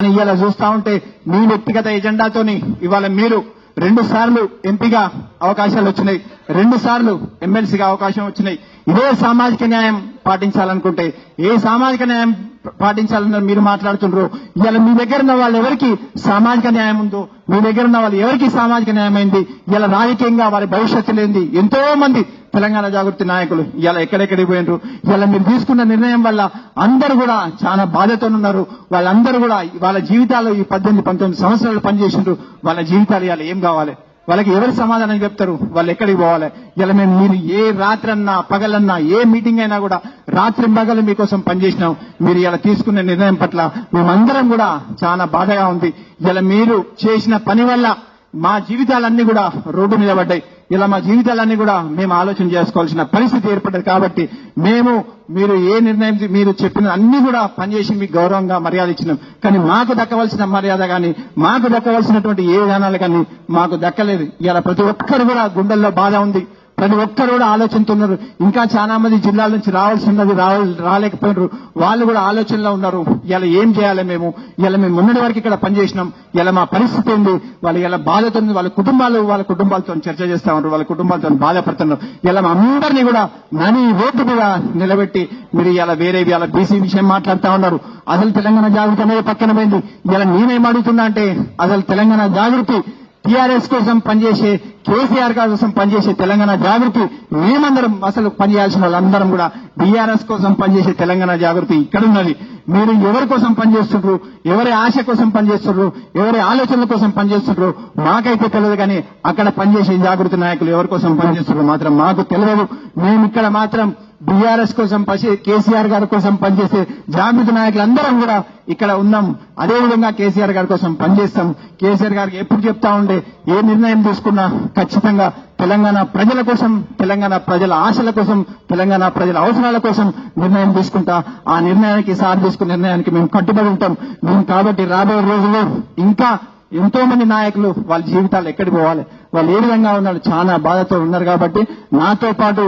కానీ ఇవాళ చూస్తా ఉంటే మీ వ్యక్తిగత ఎజెండాతోని ఇవాళ మీరు రెండు సార్లు ఎంపీగా అవకాశాలు వచ్చినాయి. రెండు సార్లు ఎమ్మెల్సీగా అవకాశం వచ్చినాయి. ఇదే సామాజిక న్యాయం పాటించాలనుకుంటే ఏ సామాజిక న్యాయం పాటించాలని మీరు మాట్లాడుతుండ్రు ఇలా మీ దగ్గర ఉన్న వాళ్ళు ఎవరికి సామాజిక న్యాయం ఉందో మీ దగ్గర ఉన్న వాళ్ళు ఎవరికి సామాజిక న్యాయం అయింది ఇలా రాజకీయంగా వారి భవిష్యత్తు లేనిది ఎంతో మంది తెలంగాణ జాగృతి నాయకులు ఇలా ఎక్కడెక్కడికి పోయినరు? ఇలా మీరు తీసుకున్న నిర్ణయం వల్ల అందరూ కూడా చాలా బాధతో ఉన్నారు వాళ్ళందరూ కూడా వాళ్ళ జీవితాలు ఈ పద్దెనిమిది పంతొమ్మిది సంవత్సరాలు పనిచేసిండ్రు. వాళ్ళ జీవితాలు ఇవాళ ఏం కావాలి? వాళ్ళకి ఎవరు సమాధానం చెప్తారు? వాళ్ళు ఎక్కడికి పోవాలి? ఇలా మేము మీరు ఏ రాత్రన్నా పగలన్నా ఏ మీటింగ్ అయినా కూడా రాత్రి పగలు మీకోసం పనిచేసినాం. మీరు ఇలా తీసుకున్న నిర్ణయం పట్ల మేమందరం కూడా చాలా బాధగా ఉంది. ఇలా మీరు చేసిన పని వల్ల మా జీవితాలన్నీ కూడా రోడ్డు మీద పడ్డాయి. ఇలా మా జీవితాలన్నీ కూడా మేము ఆలోచన చేసుకోవాల్సిన పరిస్థితి ఏర్పడ్డది కాబట్టి మేము మీరు ఏ నిర్ణయం మీరు చెప్పిన అన్ని కూడా పనిచేసి మీకు గౌరవంగా మర్యాద ఇచ్చినాం. కానీ మాకు దక్కవలసిన మర్యాద కానీ మాకు దక్కవలసినటువంటి ఏ విధానాలు కానీ మాకు దక్కలేదు. ఇలా ప్రతి ఒక్కరు కూడా గుండెల్లో బాధ ఉంది. ప్రతి ఒక్కరు కూడా ఆలోచనతో ఇంకా చాలా మంది జిల్లాల నుంచి రావాల్సినది రావ- రాలేకపోయినారు. వాళ్ళు కూడా ఆలోచనలో ఉన్నారు. ఇలా ఏం చేయాలి మేము? ఇలా మేము మొన్నటి వరకు ఇక్కడ పనిచేసినాం. ఇలా మా పరిస్థితి ఏంది? వాళ్ళు ఇలా బాధతో వాళ్ళ కుటుంబాలు వాళ్ళ కుటుంబాలతో చర్చ చేస్తా ఉన్నారు. వాళ్ళ కుటుంబాలతో బాధపడుతున్నారు. ఇలా మా అందరినీ కూడా మనీ ఓటు కూడా నిలబెట్టి మీరు ఇలా వేరే ఇలా బీసీ విషయం మాట్లాడుతా ఉన్నారు. అసలు తెలంగాణ జాగృతి అనేది పక్కన పోయింది. ఇలా నేనేం అడుగుతున్నా అంటే అసలు తెలంగాణ జాగృతి టీఆర్ఎస్ కోసం పనిచేసే కేసీఆర్ కోసం పనిచేసే తెలంగాణ జాగృతి మేమందరం అసలు పనిచేయాల్సిన వాళ్ళందరం కూడా బీఆర్ఎస్ కోసం పనిచేసే తెలంగాణ జాగృతి ఇక్కడ ఉన్నది. మీరు ఎవరి కోసం పనిచేస్తుండ్రు ఎవరి ఆశ కోసం పనిచేస్తుండ్రు ఎవరి ఆలోచనల కోసం పనిచేస్తుండ్రు మాకైతే తెలియదు కానీ అక్కడ పనిచేసే జాగృతి నాయకులు ఎవరి కోసం పనిచేస్తుండ్రు మాత్రం మాకు తెలియదు. మేము ఇక్కడ మాత్రం బీఆర్ఎస్ కోసం పసి కేసీఆర్ గారి కోసం పనిచేసే జాగృతి నాయకులందరం కూడా ఇక్కడ ఉన్నాం. అదే విధంగా కేసీఆర్ గారి కోసం పనిచేస్తాం కేసీఆర్ గారికి ఎప్పుడు చెప్తా ఉండే ఏ నిర్ణయం తీసుకున్నా ఖచ్చితంగా తెలంగాణ ప్రజల కోసం తెలంగాణ ప్రజల ఆశల కోసం తెలంగాణ ప్రజల అవసరాల కోసం నిర్ణయం తీసుకుంటా. ఆ నిర్ణయానికి సార్ తీసుకున్న నిర్ణయానికి మేము కట్టుబడి ఉంటాం. మేము కాబట్టి రాబోయే రోజుల్లో ఇంకా ఎంతో మంది నాయకులు వాళ్ళ జీవితాలు ఎక్కడికి పోవాలి? వాళ్ళు ఏ విధంగా ఉన్నారు? చాలా బాధతో ఉన్నారు కాబట్టి నాతో పాటు